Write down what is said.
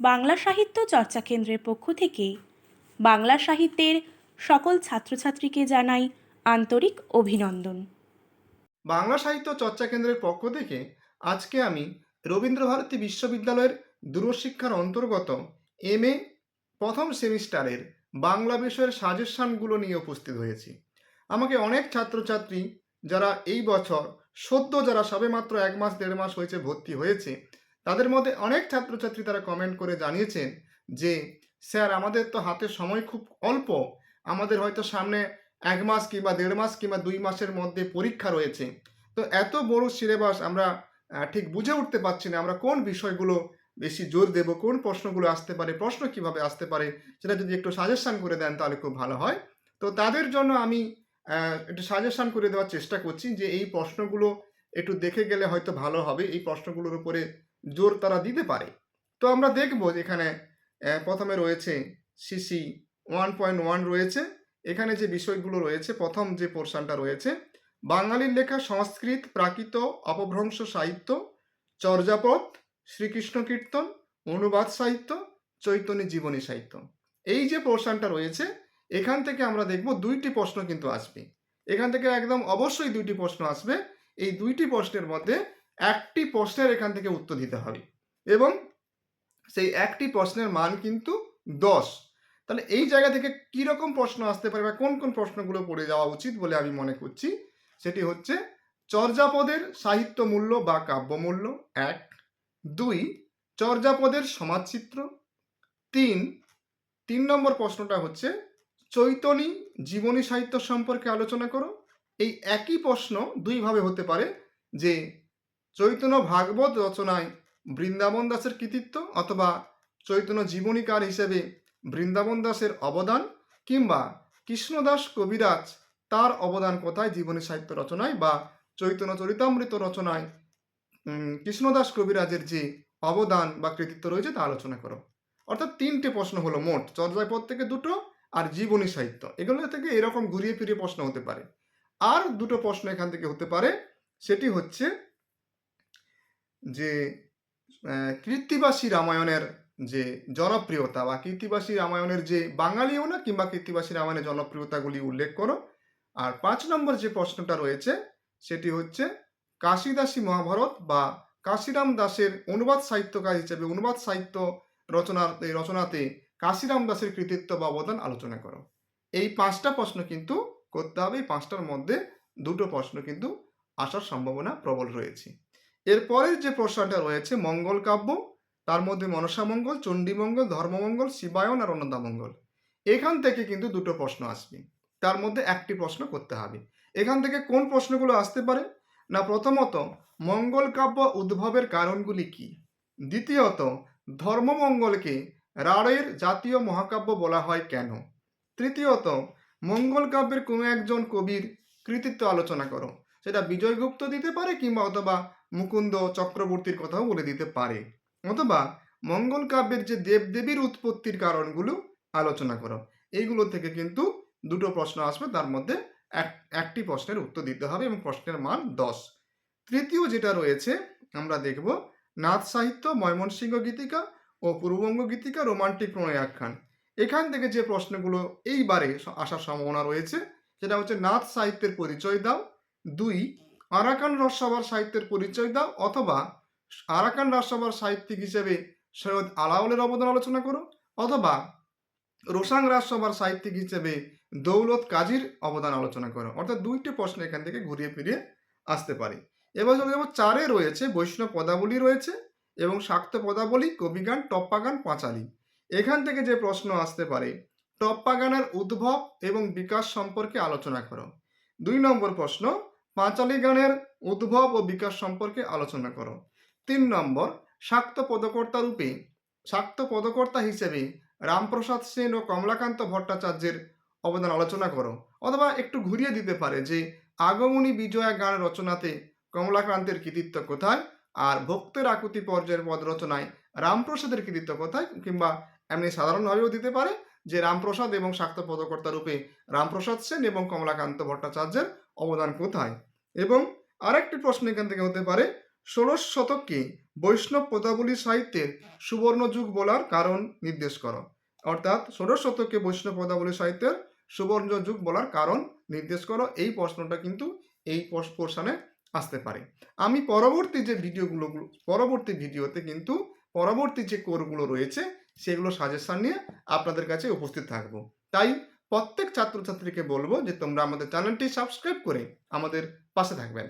বাংলা সাহিত্য চর্চা কেন্দ্রের পক্ষ থেকে বাংলা সাহিত্যের সকল ছাত্রছাত্রীকে জানাই আন্তরিক অভিনন্দন। বাংলা সাহিত্য চর্চা কেন্দ্রের পক্ষ থেকে আজকে আমি রবীন্দ্রভারতী বিশ্ববিদ্যালয়ের দূরশিক্ষার অন্তর্গত এম এ প্রথম সেমিস্টারের বাংলা বিষয়ের সাজেশানগুলো নিয়ে উপস্থিত হয়েছি। আমাকে অনেক ছাত্রছাত্রী যারা এই বছর সদ্য যারা সবেমাত্র এক মাস দেড় মাস হয়েছে ভর্তি হয়েছে তাদের মধ্যে অনেক ছাত্রছাত্রী তারা কমেন্ট করে জানিয়েছেন যে, স্যার, আমাদের তো হাতে সময় খুব অল্প। আমাদের হয়তো সামনে এক মাস কিংবা দেড় মাস কিংবা দুই মাসের মধ্যে পরীক্ষা রয়েছে। তো এত বড় সিলেবাস আমরা ঠিক বুঝে উঠতে পারছি না। আমরা কোন বিষয়গুলো বেশি জোর দেব? কোন প্রশ্নগুলো আসতে পারে? প্রশ্ন কীভাবে আসতে পারে? সেটা যদি একটু সাজেশান করে দেন তাহলে খুব ভালো হয়। তো তাদের জন্য আমি একটু সাজেশান করে দেওয়ার চেষ্টা করছি যে, এই প্রশ্নগুলো একটু দেখে গেলে হয়তো ভালো হবে। এই প্রশ্নগুলোর উপরে জোর তারা দিতে পারে। তো আমরা দেখব আহ, প্রথমে রয়েছে সিসি ওয়ান পয়েন্ট ওয়ান রয়েছে। এখানে যে বিষয়গুলো রয়েছে প্রথম যে পোর্শনটা রয়েছে বাঙালির লেখা সংস্কৃত প্রাকৃত অপভ্রংশ সাহিত্য চর্যাপদ শ্রীকৃষ্ণ কীর্তন অনুবাদ সাহিত্য চৈতন্য জীবনী সাহিত্য। এই যে পোর্শনটা রয়েছে এখান থেকে আমরা দেখব দুইটি প্রশ্ন কিন্তু আসবে। এখান থেকে একদম অবশ্যই দুইটি প্রশ্ন আসবে। এই দুইটি প্রশ্নের মধ্যে একটি প্রশ্নের এখান থেকে উত্তর দিতে হবে। এবং সেই একটি প্রশ্নের মান কিন্তু দশ। তাহলে এই জায়গা থেকে কি রকম প্রশ্ন আসতে পারে বা কোন কোন প্রশ্নগুলো পড়ে যাওয়া উচিত বলে আমি মনে করছি, সেটি হচ্ছে চর্যাপদের সাহিত্য মূল্য বা কাব্যমূল্য এক। দুই। চর্যাপদের সমাজচিত্র। তিন। তিন নম্বর প্রশ্নটা হচ্ছে চৈতনী জীবনী সাহিত্য সম্পর্কে আলোচনা করো। এই একই প্রশ্ন দুইভাবে হতে পারে যে চৈতন্য ভাগবত রচনায় বৃন্দাবন দাসের কৃতিত্ব অথবা চৈতন্য জীবনীকার হিসেবে বৃন্দাবন দাসের অবদান কিংবা কৃষ্ণদাস কবিরাজ তার অবদান কোথায় জীবনী সাহিত্য রচনায় বা চৈতন্য চরিতামৃত রচনায় কৃষ্ণদাস কবিরাজের যে অবদান বা কৃতিত্ব রয়েছে তা আলোচনা করো। অর্থাৎ তিনটে প্রশ্ন হলো মোট, চর্যাপদ থেকে দুটো আর জীবনী সাহিত্য। এগুলো থেকে এরকম ঘুরিয়ে ফিরিয়ে প্রশ্ন হতে পারে। আর দুটো প্রশ্ন এখান থেকে হতে পারে, সেটি হচ্ছে যে কৃত্তিবাসী রামায়ণের যে জনপ্রিয়তা বা কৃত্তিবাসী রামায়ণের যে বাঙালিও না কিংবা কৃত্তিবাসী রামায়ণের জনপ্রিয়তাগুলি উল্লেখ করো। আর পাঁচ নম্বর যে প্রশ্নটা রয়েছে, সেটি হচ্ছে কাশিদাসী মহাভারত বা কাশিরাম দাসের অনুবাদ সাহিত্যকার হিসেবে অনুবাদ সাহিত্য রচনার রচনাতে কাশিরাম দাসের কৃতিত্ব বা অবদান আলোচনা করো। এই পাঁচটা প্রশ্ন কিন্তু করতে হবে। এই পাঁচটার মধ্যে দুটো প্রশ্ন কিন্তু আসার সম্ভাবনা প্রবল রয়েছে। এরপরের যে প্রশ্নটা রয়েছে, মঙ্গল কাব্য, তার মধ্যে মনসামঙ্গল চণ্ডীমঙ্গল ধর্মমঙ্গল শিবায়ন আর অন্নদামঙ্গল এখান থেকে কিন্তু দুটো প্রশ্ন আসবে। তার মধ্যে একটি প্রশ্ন করতে হবে। এখান থেকে কোন প্রশ্নগুলো আসতে পারে? না, প্রথমত, মঙ্গল কাব্য উদ্ভবের কারণগুলি কি? দ্বিতীয়ত ধর্মমঙ্গলকে রাড়ের জাতীয় মহাকাব্য বলা হয় কেন? তৃতীয়ত, মঙ্গল কাব্যের কোনো একজন কবির কৃতিত্ব আলোচনা করো। সেটা বিজয়গুপ্ত দিতে পারে কিংবা অথবা মুকুন্দ চক্রবর্তীর কথাও বলে দিতে পারে। অথবা মঙ্গল কাব্যের যে দেবদেবীর উৎপত্তির কারণগুলো আলোচনা করো। এইগুলো থেকে কিন্তু দুটো প্রশ্ন আসবে, তার মধ্যে এক, একটি প্রশ্নের উত্তর দিতে হবে এবং প্রশ্নের মান দশ। তৃতীয় যেটা রয়েছে, আমরা দেখব নাথ সাহিত্য, ময়মনসিংহ গীতিকা ও পূর্ববঙ্গ গীতিকা রোমান্টিক প্রণয় আখ্যান এখান থেকে যে প্রশ্নগুলো এইবারে আসার সম্ভাবনা রয়েছে, সেটা হচ্ছে নাথ সাহিত্যের পরিচয় দাও দুই, আরাকান রসসভার সাহিত্যের পরিচয় দাও অথবা আরাকান রাজসভার সাহিত্যিক হিসেবে সৈয়দ আলাউলের অবদান আলোচনা করো অথবা রোসাং রাজসভার সাহিত্যিক হিসেবে দৌলত কাজীর অবদান আলোচনা করো। অর্থাৎ দুইটি প্রশ্ন এখান থেকে ঘুরিয়ে ফিরিয়ে আসতে পারে। এবার চলে যাব চারে রয়েছে, বৈষ্ণব পদাবলী রয়েছে এবং শাক্ত পদাবলী, কবিগান, টপ্পাগান, পাঁচালী। এখান থেকে যে প্রশ্ন আসতে পারে, টপ্পাগানের উদ্ভব এবং বিকাশ সম্পর্কে আলোচনা করো। দুই নম্বর প্রশ্ন পাঁচালী গানের উদ্ভব ও বিকাশ সম্পর্কে আলোচনা করো। তিন নম্বর, শাক্ত পদকর্তা রূপে, শাক্ত পদকর্তা হিসেবে রামপ্রসাদ সেন ও কমলাকান্ত ভট্টাচার্যের অবদান আলোচনা করো। অথবা একটু ঘুরিয়ে দিতে পারে যে, আগমনী বিজয়া গান রচনাতে কমলাকান্তের কৃতিত্ব কোথায় আর ভক্তের আকুতি পর্যায়ের পদ রচনায় রামপ্রসাদের কৃতিত্ব কোথায় কিংবা এমনি সাধারণভাবেও দিতে পারে যে, রামপ্রসাদ এবং শাক্ত পদকর্তা রূপে রামপ্রসাদ সেন এবং কমলাকান্ত ভট্টাচার্যের অবদান কোথায়? এবং আরেকটি প্রশ্ন এখান থেকে হতে পারে, ষোড়শ শতককে বৈষ্ণব পদাবলী সাহিত্যের সুবর্ণ যুগ বলার কারণ নির্দেশ করো। অর্থাৎ ষোড়শ শতকে বৈষ্ণব পদাবলী সাহিত্যের সুবর্ণ যুগ বলার কারণ নির্দেশ করো। এই প্রশ্নটা কিন্তু এই পোর্শনে আসতে পারে। আমি পরবর্তী যে ভিডিওগুলো, পরবর্তী ভিডিওতে কিন্তু পরবর্তী যে কোরগুলো রয়েছে, সেগুলো সাজেশন নিয়ে আপনাদের কাছে উপস্থিত থাকব। তাই প্রত্যেক ছাত্রছাত্রীকে বলব যে তোমরা আমাদের চ্যানেলটি সাবস্ক্রাইব করে আমাদের পাশে থাকবেন।